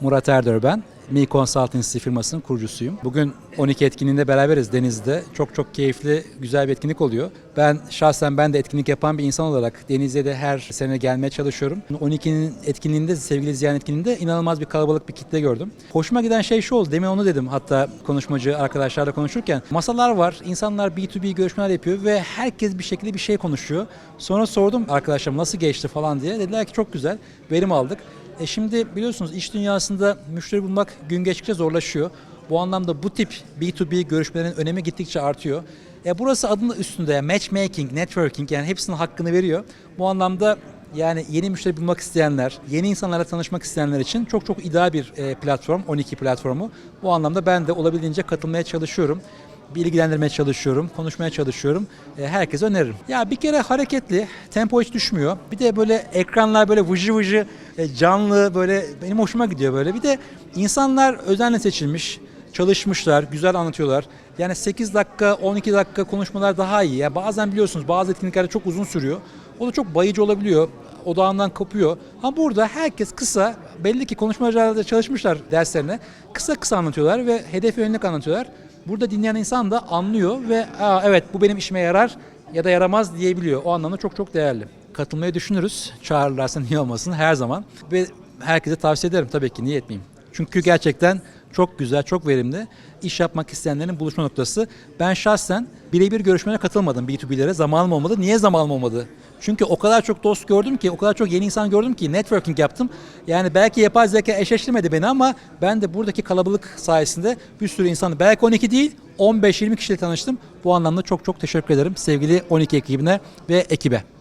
Murat Erdoğan ben. Mi Consultancy firmasının kurucusuyum. Bugün 12 etkinliğinde beraberiz Deniz'de. Çok çok keyifli, güzel bir etkinlik oluyor. Ben şahsen ben de etkinlik yapan bir insan olarak Deniz'e de her sene gelmeye çalışıyorum. 12'nin etkinliğinde, sevgili izleyen etkinliğinde inanılmaz bir kalabalık bir kitle gördüm. Hoşuma giden şey şu oldu, demin onu dedim hatta konuşmacı arkadaşlarla konuşurken. Masalar var, insanlar B2B görüşmeler yapıyor ve herkes bir şekilde bir şey konuşuyor. Sonra sordum arkadaşlarım nasıl geçti falan diye. Dediler ki çok güzel, verim aldık. E şimdi biliyorsunuz iş dünyasında müşteri bulmak gün geçtikçe zorlaşıyor. Bu anlamda bu tip B2B görüşmelerin önemi gittikçe artıyor. E burası adının üstünde matchmaking, networking yani hepsinin hakkını veriyor. Bu anlamda yani yeni müşteri bulmak isteyenler, yeni insanlarla tanışmak isteyenler için çok çok ideal bir e, platform, 12 platformu. Bu anlamda ben de olabildiğince katılmaya çalışıyorum bilgilendirmeye çalışıyorum, konuşmaya çalışıyorum. E, herkese öneririm. Ya bir kere hareketli, tempo hiç düşmüyor. Bir de böyle ekranlar böyle vıcı vıcı, e, canlı böyle benim hoşuma gidiyor böyle. Bir de insanlar özenle seçilmiş, çalışmışlar, güzel anlatıyorlar. Yani 8 dakika, 12 dakika konuşmalar daha iyi. Ya bazen biliyorsunuz bazı etkinliklerde çok uzun sürüyor. O da çok bayıcı olabiliyor. Odağından kopuyor. Ama burada herkes kısa, belli ki konuşmacılar da çalışmışlar derslerine. Kısa kısa anlatıyorlar ve hedefe yönelik anlatıyorlar. Burada dinleyen insan da anlıyor ve Aa, evet bu benim işime yarar ya da yaramaz diyebiliyor. O anlamda çok çok değerli. Katılmayı düşünürüz. Çağırırlarsa niye olmasın her zaman. Ve herkese tavsiye ederim tabii ki niye etmeyeyim. Çünkü gerçekten çok güzel, çok verimli. İş yapmak isteyenlerin buluşma noktası. Ben şahsen birebir görüşmelere katılmadım B2B'lere. Zamanım olmadı. Niye zamanım olmadı? Çünkü o kadar çok dost gördüm ki, o kadar çok yeni insan gördüm ki networking yaptım. Yani belki yapay zeka eşleştirmedi beni ama ben de buradaki kalabalık sayesinde bir sürü insanı belki 12 değil 15-20 kişiyle tanıştım. Bu anlamda çok çok teşekkür ederim sevgili 12 ekibine ve ekibe.